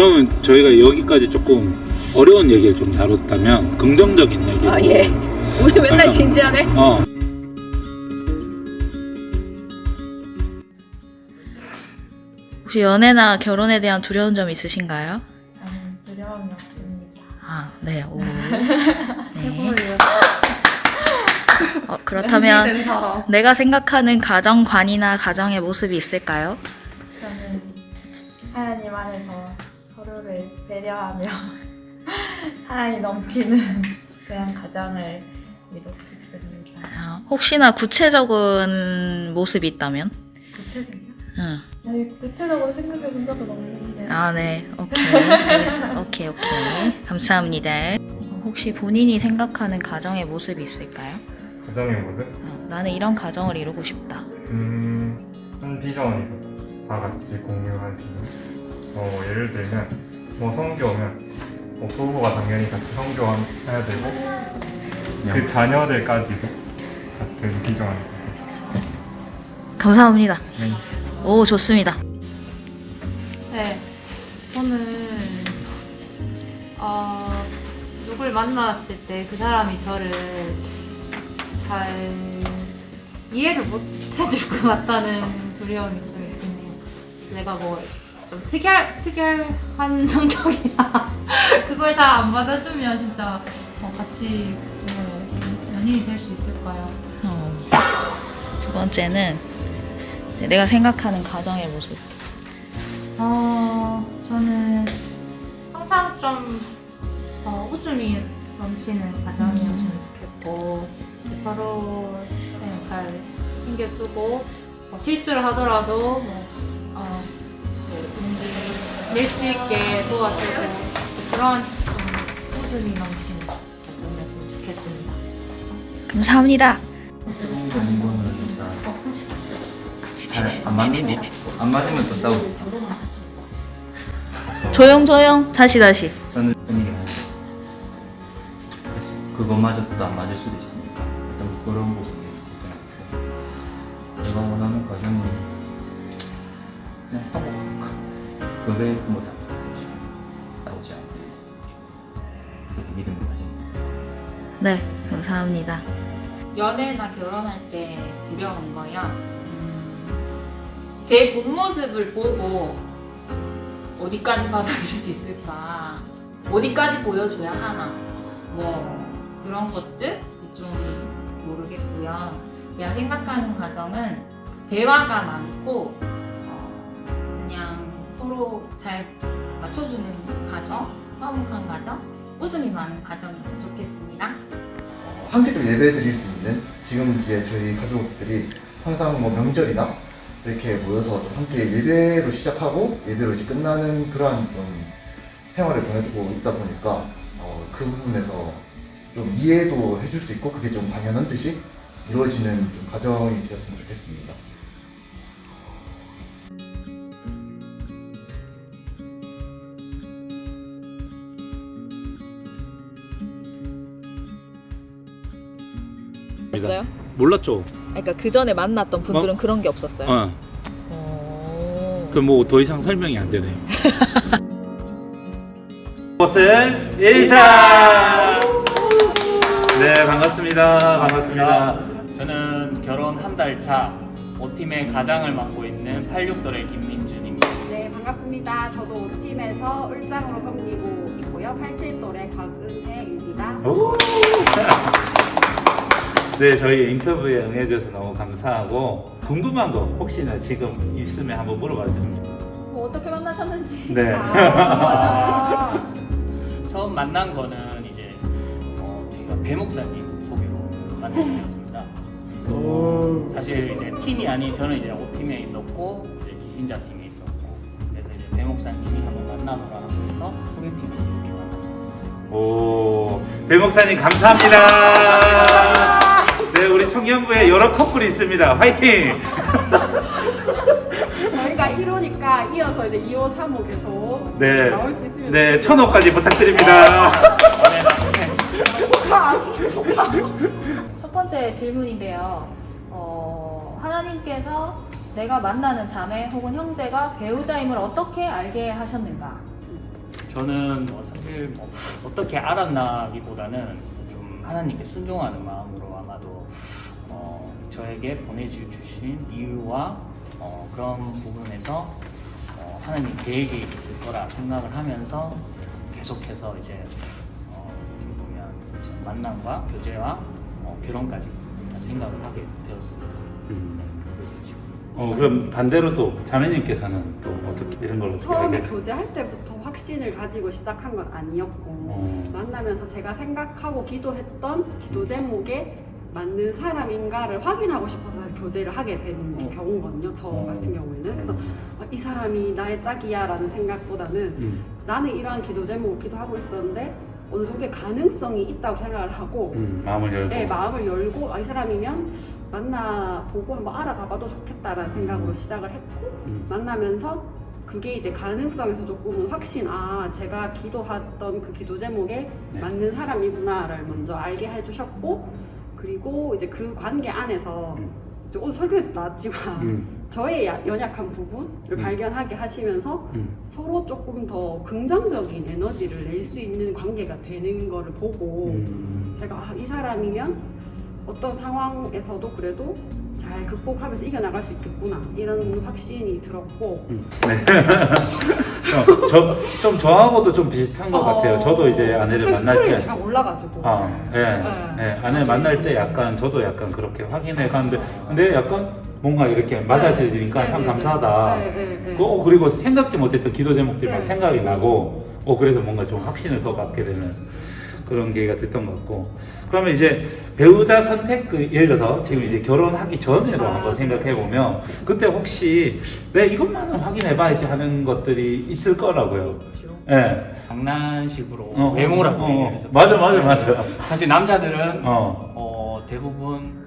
그러면 저희가 여기까지 조금 어려운 얘기를 좀 다뤘다면 긍정적인 얘기로. 아 예. 우리 맨날 설명. 진지하네. 어. 혹시 연애나 결혼에 대한 두려운 점 있으신가요? 저는 두려움이 없습니다. 아, 네. 오. 최고예요. 어, 그렇다면 사람. 내가 생각하는 가정관이나 가정의 모습이 있을까요? 저는 하나님 안에서 서로를 배려하며 사랑이 넘치는 그런 가정을 이루고 싶습니다. 아, 혹시나 구체적인 모습이 있다면? 구체적이요? 응. 아니 구체적으로 생각해 본 적은 없는데. 아, 네. 오케이. 알겠습니다. 오케이, 오케이. 감사합니다. 혹시 본인이 생각하는 가정의 모습이 있을까요? 가정의 모습? 어, 나는 이런 가정을 이루고 싶다. 음, 한 비전이 있었어요. 다 같이 공유할 수 있는. 어, 예를 들면, 뭐 성교면, 뭐 부부가 당연히 같이 성교해야 되고, 그 자녀들까지도 같은 비전이 있었어요. 감사합니다. 네. 오, 좋습니다. 네, 저는 어, 누굴 만났을 때 그 사람이 저를 잘 이해를 못 해줄 것 같다는 두려움이 좀 있네요. 내가 뭐 좀 특이할 특이한 성격이나 그걸 잘 안 받아주면 진짜 어, 같이 뭐 연인이 될 수 있을까요? 어. 두 번째는 내가 생각하는 가정의 모습. 어, 저는 항상 좀 어, 웃음이 넘치는 가정이었으면 좋겠고 서로 그냥 잘 챙겨주고 뭐 실수를 하더라도 뭐, 어, 낼 수 있게 도와주고 그런 좀 웃음이 넘치는 가정이었으면 좋겠습니다. 감사합니다. 하는 거는 진짜 잘 안 맞는 거? 안 맞으면 또 싸우고 조용 조용. 다시 다시. 저는 그래서 그거마저도 안 맞을 수도 있으니까 일단 그런 부분이 걱정이고 내가 원하는 과정은 그냥 행복 한 그게 뭐다 싸우지 않고 믿음을 가진다 네, 감사합니다. 연애나 결혼할 때 두려운 거요. 음, 제 본 모습을 보고 어디까지 받아줄 수 있을까? 어디까지 보여줘야 하나? 뭐 그런 것들 좀 모르겠고요. 제가 생각하는 가정은 대화가 많고 서로 잘 맞춰주는 가정, 화목한 가정, 웃음이 많은 가정이 좋겠습니다. 함께 좀 예배 드릴 수 있는 지금 이제 저희 가족들이 항상 뭐 명절이나 이렇게 모여서 좀 함께 예배로 시작하고 예배로 이제 끝나는 그러한 좀 생활을 보내고 있다 보니까 어, 그 부분에서 좀 이해도 해줄 수 있고 그게 좀 당연한 듯이 이루어지는 좀 가정이 되었으면 좋겠습니다. 없어요? 몰랐죠. 그러니까 그 전에 만났던 분들은 어? 그런 게 없었어요. 어. 어. 그뭐 더 이상 설명이 안 되네요. 곳을 인사! 네, 반갑습니다. 반갑습니다. 저는 결혼 한 달차 5팀의 가장을 맡고 있는 86돌의 김민준입니다. 네, 반갑습니다. 저도 5팀에서 을장으로 섬기고 있고요. 87돌의 곽은혜입니다. 오! 네, 저희 인터뷰에 응해줘서 너무 감사하고 궁금한 거 혹시나 지금 있으면 한번 물어봐 주세요. 뭐 어떻게 만나셨는지. 네. 아, 처음 만난 거는 이제 어, 제가 배 목사님 소개로 만나게 됐습니다. 사실 이제 팀이 아닌 저는 이제 5팀에 있었고 이제 기신자 팀에 있었고 그래서 이제 배 목사님이 한번 만나보라 해서 소개팅으로 이렇게. 오, 배 목사님 감사합니다. 네, 우리 청년부에 여러 커플이 있습니다. 화이팅! 저희가 1호니까 이어서 이제 2호, 3호 계속 네, 나올 수 있으면 네, 천호까지 부탁드립니다. 첫 번째 질문인데요. 어, 하나님께서 내가 만나는 자매 혹은 형제가 배우자임을 어떻게 알게 하셨는가? 저는 뭐 사실 뭐 어떻게 알았나기보다는 좀 하나님께 순종하는 마음으로 아마도 어, 저에게 보내주신 이유와 어, 그런 부분에서 어, 하나님 계획이 있을 거라 생각을 하면서 계속해서 이제 어, 보면 이제 만남과 교제와 어, 결혼까지 생각을 하게 되었습니다. 음. 네. 어 그럼 반대로 또 자매님께서는 또 어떻게 이런 걸 어떻게 처음에 알게? 교제할 때부터 확신을 가지고 시작한 건 아니었고 어. 만나면서 제가 생각하고 기도했던 기도 제목에 맞는 사람인가를 확인하고 싶어서 교제를 하게 된 경우거든요. 저 어. 같은 경우에는 그래서 아, 이 사람이 나의 짝이야라는 생각보다는 음. 나는 이러한 기도 제목을 기도하고 있었는데 어느 정도의 가능성이 있다고 생각을 하고 음, 마음을 열고. 네, 마음을 열고 아, 이 사람이면 만나보고 한번 알아가봐도 좋겠다라는 생각으로 시작을 했고 음. 만나면서 그게 이제 가능성에서 조금은 확신 아 제가 기도했던 그 기도 제목에 네. 맞는 사람이구나를 먼저 알게 해주셨고 그리고 이제 그 관계 안에서 음. 이제 오늘 설교에도 나왔지만 음. 저의 야- 연약한 부분을 음. 발견하게 하시면서 음. 서로 조금 더 긍정적인 에너지를 낼 수 있는 관계가 되는 거를 보고 음. 제가 아, 이 사람이면 어떤 상황에서도 그래도 잘 극복하면서 이겨나갈 수 있겠구나 이런 확신이 들었고 음. 네. 어, 저좀 저하고도 좀 비슷한 것 같아요. 저도 이제 아내를 제 만날 스토리가 때. 올라가지고 아, 예, 네. 예, 아내 만날 때 약간 저도 약간 그렇게 확인해 가는데, 근데 약간 뭔가 이렇게 맞아지니까 네, 참 네, 감사하다. 네, 네, 네. 그, 어, 그리고 생각지 못했던 기도 제목들이 막 네. 생각이 나고, 어, 그래서 뭔가 좀 확신을 더 갖게 되는 그런 계기가 됐던 것 같고. 그러면 이제 배우자 선택, 그, 예를 들어서 지금 이제 결혼하기 전으로 아. 한번 생각해 보면, 그때 혹시 내 이것만은 확인해 봐야지 하는 것들이 있을 거라고요. 예. 장난식으로 어, 외모라고 어, 어. 얘기해서 맞아, 맞아, 맞아. 사실 남자들은 어. 어, 대부분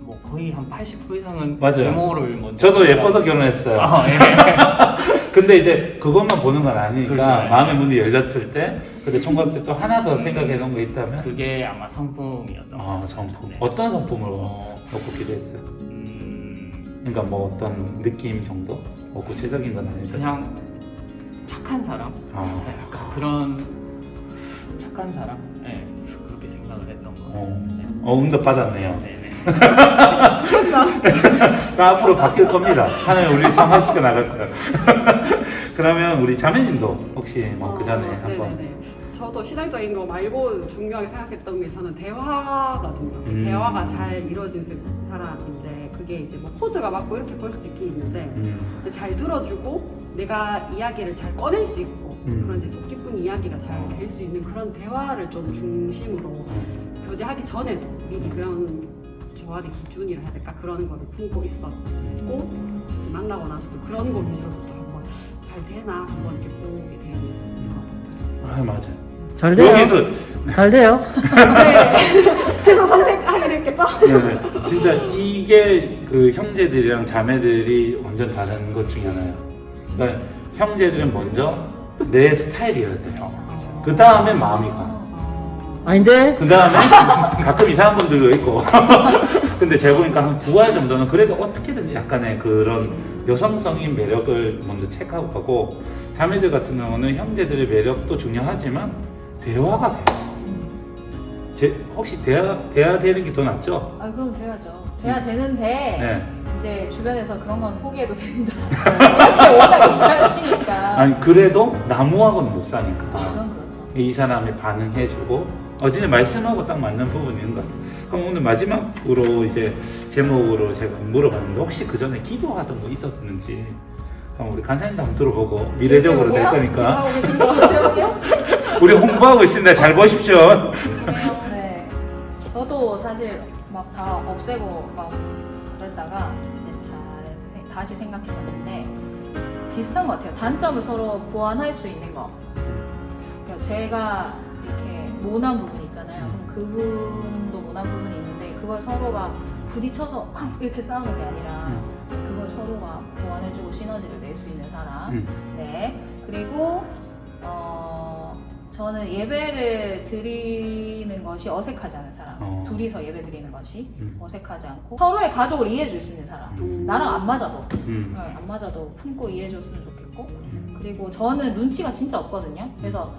뭐 거의 한 80% 이상은 맞아요. 외모를 먼저 저도 예뻐서 결혼했어요. 아, 예. 근데 이제 그것만 보는 건 아니니까 그렇죠. 예. 마음의 문이 열렸을 때 근데 총각 때 또 하나 더 생각해 놓은 거 있다면 그게 아마 성품이었던 것 아 같아요. 성품 네. 어떤 성품으로 어, 놓고 기도했어요? 음, 그러니까 뭐 어떤 느낌 정도? 뭐 구체적인 건 아니죠. 그냥 착한 사람? 아. 네, 약간 그런 착한 사람? 네, 그렇게 생각을 했던 것 같아요. 어, 네. 어 응답 받았네요. 네네. 나 앞으로 바뀔 겁니다. 하나님 우리 성화시켜 나갈 거예요. 그러면 우리 자매님도 혹시 뭐 그 전에 어, 한번 네네네. 저도 신앙적인 거 말고 중요하게 생각했던 게 저는 대화거든요. 음. 대화가 잘 이루어진 사람인데 그게 이제 뭐 코드가 맞고 이렇게 볼 수도 있긴 있는데 음, 잘 들어주고 내가 이야기를 잘 꺼낼 수 있고 음. 그런 이제 속 깊은 이야기가 잘 될 수 있는 그런 대화를 좀 중심으로 음. 교제하기 전에도 미리 그런 저한의 기준이라 해야 될까 그런 거를 품고 있었고 이제 만나고 나서도 그런 거 위주로부터 한번 잘 되나 한번 이렇게 보게 되는 것아 맞아요. 잘 여기서 잘 돼요. 네. 그래서 선택하게 됐겠죠? 네, 진짜 이게 그 형제들이랑 자매들이 완전 다른 것 중에 하나예요. 그러니까 형제들은 먼저 내 스타일이어야 돼요. 그 다음에 마음이 가. 아닌데? 그 다음에 가끔 이상한 분들도 있고. 근데 제가 보니까 한 9화 정도는 그래도 어떻게든 약간의 그런 여성성인 매력을 먼저 체크하고 가고 자매들 같은 경우는 형제들의 매력도 중요하지만 대화가 돼요. 제, 혹시 대화, 대화 되는 게 더 낫죠? 아 그럼 돼야죠. 돼야 되는데 네. 이제 주변에서 그런 건 포기해도 된다. 이렇게 워낙 얘기하시니까. 아니 그래도 나무하고는 못 사니까 아, 그건 그렇죠. 이 사람이 반응해주고 어제는 말씀하고 딱 맞는 부분이 있는 것 같아요. 그럼 오늘 마지막으로 이제 제목으로 제가 물어봤는데 혹시 그 전에 기도하던 거 있었는지 그럼 우리 간사님도 한번 들어보고 미래적으로 될? 거니까 제목이요? 우리 홍보하고 있습니다. 잘 보십시오. 네. 저도 사실 막 다 없애고 막 그랬다가 잘 생- 다시 생각해봤는데 비슷한 것 같아요. 단점을 서로 보완할 수 있는 거. 그러니까 제가 이렇게 모난 부분이 있잖아요. 그럼 그분도 모난 부분이 있는데 그걸 서로가 부딪혀서 막 이렇게 싸우는 게 아니라 그걸 서로가 보완해주고 시너지를 낼 수 있는 사람. 음. 네. 그리고 어 저는 예배를 드리는 것이 어색하지 않은 사람. 어. 둘이서 예배 드리는 것이 음. 어색하지 않고 서로의 가족을 이해해 줄 수 있는 사람. 음. 나랑 안 맞아도 음. 네, 안 맞아도 품고 이해해 줬으면 좋겠고 그리고 저는 눈치가 진짜 없거든요. 그래서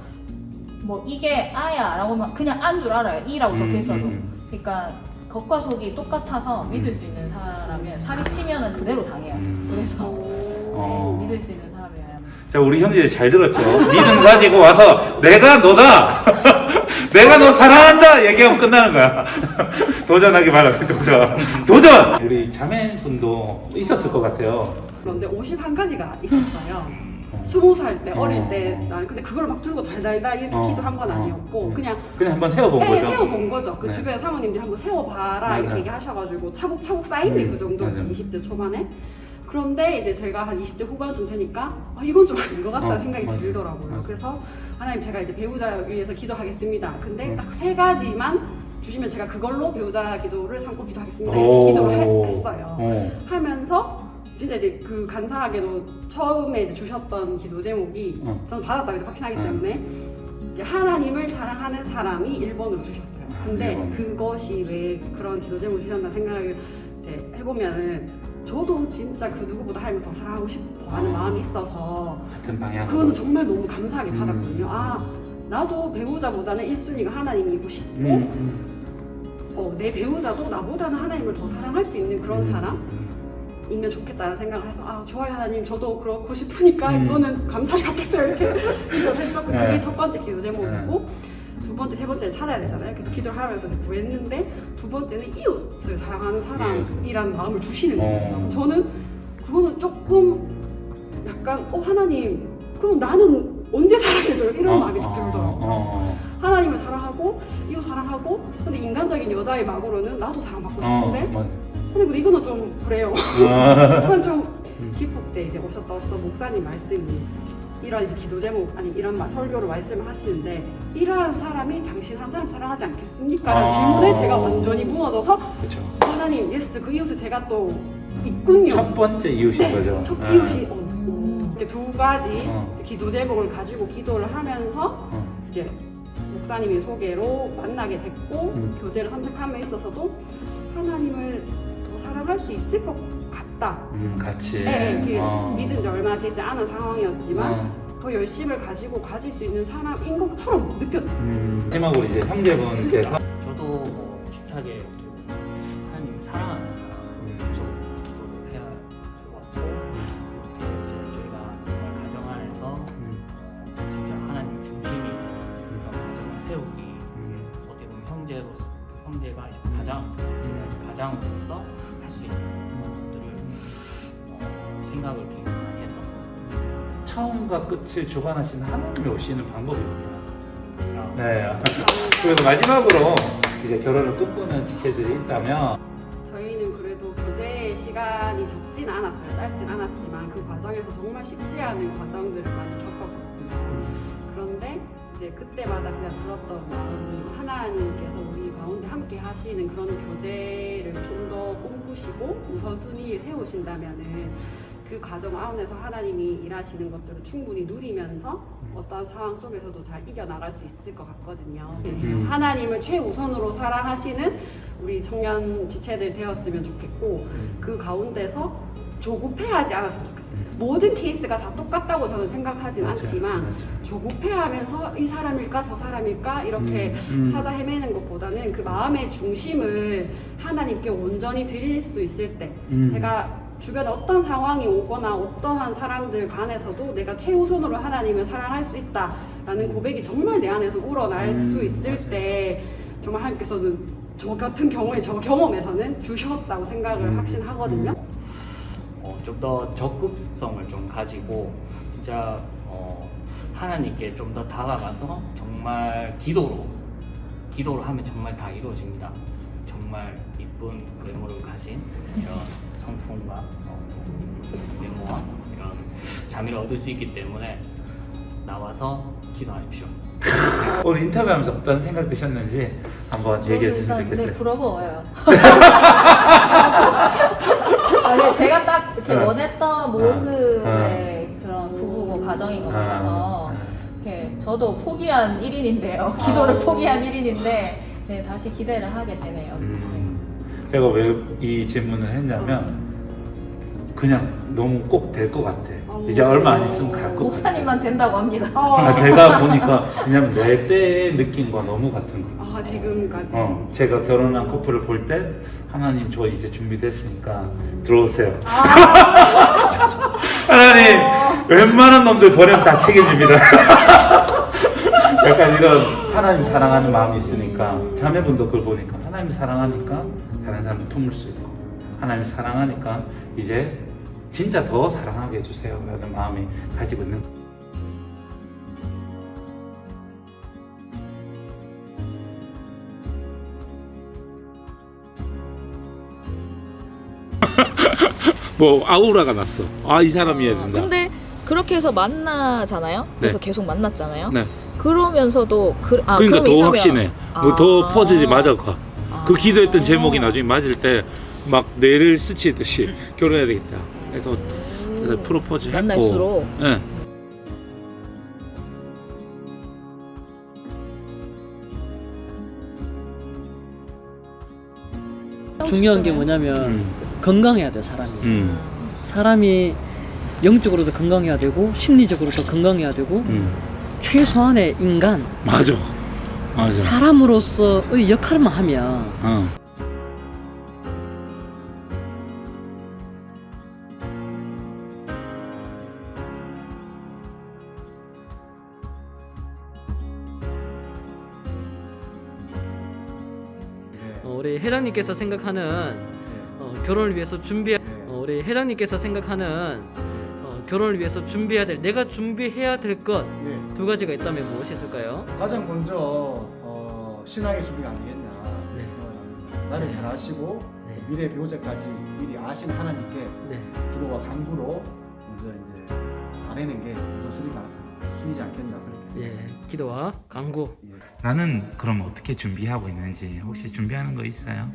뭐 이게 아야라고 하면 그냥 안 줄 알아요. 이라고 적혀 있어도. 음. 그러니까 겉과 속이 똑같아서 믿을 수 있는 사람이면 사기 치면은 그대로 당해요. 음. 그래서 어. 믿을 수 있는 사람이어야 자, 우리 형제 잘 들었죠? 믿음 가지고 와서 내가 너다! 내가 너 사랑한다! 얘기하면 끝나는 거야. 도전하기 바랍니다, 도전. 도전! 우리 자매분도 있었을 것 같아요. 그런데 51가지가 있었어요. 스무 살 때 어릴 때 어. 나는 근데 그걸 막 들고 달달달 이렇게 어. 기도 한 건 어. 아니었고 음. 그냥 그냥 한번 세워본 네, 거죠? 세워본 거죠. 그 네. 주변 사모님들이 한번 세워봐라 네, 이렇게 네. 얘기하셔가지고 차곡차곡 게 음, 그. 맞아요. 20대 초반에. 그런데 이제 제가 한 20대 후반쯤 되니까 아, 이건 좀 아닌 것 같다는 어, 생각이 맞아요. 들더라고요. 맞아요. 그래서 하나님 제가 이제 배우자 위해서 기도하겠습니다. 근데 음. 딱세 가지만 주시면 제가 그걸로 배우자 기도를 삼고 기도하겠습니다. 오. 이렇게 기도를 해- 했어요. 어. 하면서 진짜 이제 그 간사하게도 처음에 이제 주셨던 기도 제목이 어. 저는 받았다고 이제 확신하기 음. 때문에 이제 하나님을 사랑하는 사람이 1번으로 주셨어요. 근데 일 번. 그것이 왜 그런 기도 제목을 주셨나 생각을 이제 해보면은 저도 진짜 그 누구보다 하나님을 더 사랑하고 싶어 하는 아. 마음이 있어서 같은 방향으로. 그거는 정말 너무 감사하게 음. 받았거든요. 아 나도 배우자보다는 1순위가 하나님이고 싶고 음, 음. 어, 내 배우자도 나보다는 하나님을 더 사랑할 수 있는 그런 음. 사람 이면 좋겠다는 생각을 해서 아 좋아요 하나님. 저도 그렇고 싶으니까 음. 이거는 감사히 받겠어요. 이렇게 기도를 했죠. 그게 네. 첫 번째 기도 제목이고 두 번째 세 번째 찾아야 되잖아요. 그래서 기도를 하면서 구했는데 두 번째는 이웃을 사랑하는 사람이라는 마음을 주시는 거예요. 어. 저는 그거는 조금 약간 어 하나님 그럼 나는 언제 사랑해줘요 이런 어, 마음이 어, 들더라고요. 어, 하나님을 사랑하고 이웃 사랑하고 근데 인간적인 여자의 마음으로는 나도 사랑받고 어, 싶은데 맞아요. 근데 근데 이거는 좀 그래요. 어. 저는 좀 음. 기폭 때 이제 오셨던 어떤 목사님 말씀이 이런 이제 기도 제목 아니 이런 마- 설교로 말씀을 하시는데 이러한 사람이 당신 한 사람 사랑하지 않겠습니까? 라는 아. 질문에 제가 완전히 무너져서 그렇죠. 하나님 예스 그 이웃을 제가 또 있군요. 첫 번째 이웃인 네, 거죠. 첫 아. 이웃이 어, 어. 이렇게 두 가지 어. 기도 제목을 가지고 기도를 하면서 어. 이제 목사님의 소개로 만나게 됐고 음. 교제를 선택함에 있어서도 하나님을 더 사랑할 수 있을 것 같다. 음, 같이. 네, 그 어. 믿은 지 얼마 되지 않은 상황이었지만 어. 더 열심을 가지고 가질 수 있는 사람인 것처럼 느껴졌어요. 음, 마지막으로 이제 형제분께서 저도 뭐 비슷하게 끝을 주관하시는 하나님이 오시는 방법입니다. 아, 네. 그리고 마지막으로 이제 결혼을 꿈꾸는 지체들이 있다면 저희는 그래도 교제 시간이 적진 않았어요. 짧진 않았지만 그 과정에서 정말 쉽지 않은 과정들을 많이 겪었거든요. 그런데 이제 그때마다 그냥 들었던 마음이 하나님께서 우리 가운데 함께 하시는 그런 교제를 좀 더 꿈꾸시고 우선순위에 세우신다면은 그 과정 안에서 하나님이 일하시는 것들을 충분히 누리면서 어떤 상황 속에서도 잘 이겨나갈 수 있을 것 같거든요. 음. 하나님을 최우선으로 사랑하시는 우리 청년 지체들 되었으면 좋겠고 그 가운데서 조급해하지 않았으면 좋겠어요. 모든 케이스가 다 똑같다고 저는 생각하진 맞아요. 않지만 맞아요. 조급해하면서 이 사람일까 저 사람일까 이렇게 음, 음. 찾아 헤매는 것보다는 그 마음의 중심을 하나님께 온전히 드릴 수 있을 때 음. 제가 주변에 어떤 상황이 오거나 어떠한 사람들 간에서도 내가 최우선으로 하나님을 사랑할 수 있다라는 고백이 정말 내 안에서 우러날 음, 수 있을 맞아요. 때 정말 하나님께서는 저 같은 경우에 저 경험에서는 주셨다고 생각을 음, 확신하거든요. 어, 좀 더 적극성을 좀 가지고 진짜 어, 하나님께 좀 더 다가가서 정말 기도로 기도를 하면 정말 다 이루어집니다. 정말 이쁜 외모를 가진 이런 성품과 어, 이쁜 외모와 이런 자미를 얻을 수 있기 때문에 나와서 기도하십시오. 오늘 인터뷰하면서 어떤 생각 드셨는지 한번 얘기해 주시면 네, 좋겠어요. 부러워요. 아니, 제가 딱 이렇게 어. 원했던 모습의 그런 부부고 가정인 것 같아서 아, 이렇게 저도 포기한 1인인데요. 기도를 아. 포기한 1인인데 네, 다시 기대를 하게 되네요. 음, 제가 왜 이 질문을 했냐면 그냥 너무 꼭 될 것 같아. 이제 얼마 안 있으면 갈 것 같아. 목사님만 된다고 합니다. 아, 제가 보니까 그냥 내 때의 느낌과 너무 같은 거. 아 지금까지 어, 제가 결혼한 커플을 볼 때 하나님 저 이제 준비됐으니까 들어오세요. 하나님 웬만한 놈들 버리면 다 책임집니다. 약간 이런 하나님 사랑하는 마음이 있으니까 자매분도 그걸 보니까 하나님 사랑하니까 다른 사람도 품을 수 있고 하나님 사랑하니까 이제 진짜 더 사랑하게 해주세요 라는 마음이 가지고 있는 뭐 아우라가 났어. 아 이 사람이어야 된다. 근데 그렇게 해서 만나잖아요. 그래서 계속 만났잖아요. 네. 그러면서도 그, 아, 그러니까 더 확신해. 아. 더 퍼즐이 맞아가. 그 아. 기도했던 제목이 나중에 맞을 때 막 뇌를 스치듯이 결혼해야 되겠다. 그래서, 그래서 프로포즈 했고. 만날수록 예. 중요한 게 뭐냐면 음. 건강해야 돼 사람이 음. 사람이 영적으로도 건강해야 되고 심리적으로도 건강해야 되고 음. 최소한의 인간 맞아. 맞아. 사람으로서의 역할만 하면 어. 어, 우리 회장님께서 생각하는 어, 결혼을 위해서 준비 어, 우리 회장님께서 생각하는 어, 결혼을 위해서 준비해야 될 내가 준비해야 될 것두 네. 가지가 있다면 무엇이 있을까요? 가장 먼저 어, 신앙의 준비가 아니겠나. 그래서 나를 잘 아시고 네. 미래 배우자까지 미리 아신 하나님께 네. 기도와 간구로 먼저 이제 아내는 게 우선순위가 순위지 않겠나 그렇게. 예, 기도와 강구. 나는 그럼 어떻게 준비하고 있는지 혹시 준비하는 거 있어요?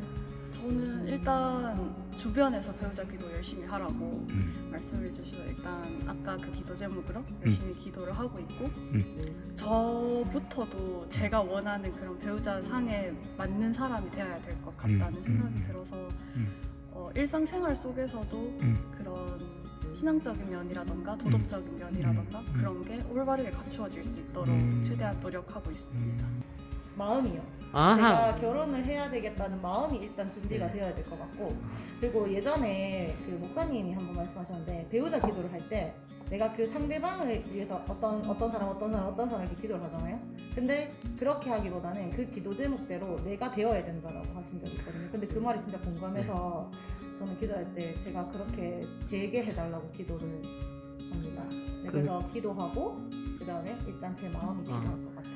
저는 일단 주변에서 배우자 기도 열심히 하라고 음. 말씀해 주셔서 일단 아까 그 기도 제목으로 열심히 기도를 하고 있고 음. 저부터도 제가 원하는 그런 배우자 상에 맞는 사람이 되어야 될 것 같다는 음, 생각이 음, 들어서 음. 어, 일상생활 속에서도 음. 그런 신앙적인 면이라던가 도덕적인 면이라던가 음. 그런 게 올바르게 갖추어질 수 있도록 음. 최대한 노력하고 있습니다. 마음이요. 아하. 제가 결혼을 해야 되겠다는 마음이 일단 준비가 네. 되어야 될 것 같고 그리고 예전에 그 목사님이 한 번 말씀하셨는데 배우자 기도를 할 때 내가 그 상대방을 위해서 어떤 어떤 사람 어떤 사람 어떤 사람 이렇게 기도를 하잖아요. 근데 그렇게 하기보다는 그 기도 제목대로 내가 되어야 된다라고 하신 적이 있거든요. 근데 그 말이 진짜 공감해서 저는 기도할 때 제가 그렇게 되게 해달라고 기도를 합니다. 네, 그- 그래서 기도하고 그 다음에 일단 제 마음이 필요할 아. 것 같아요.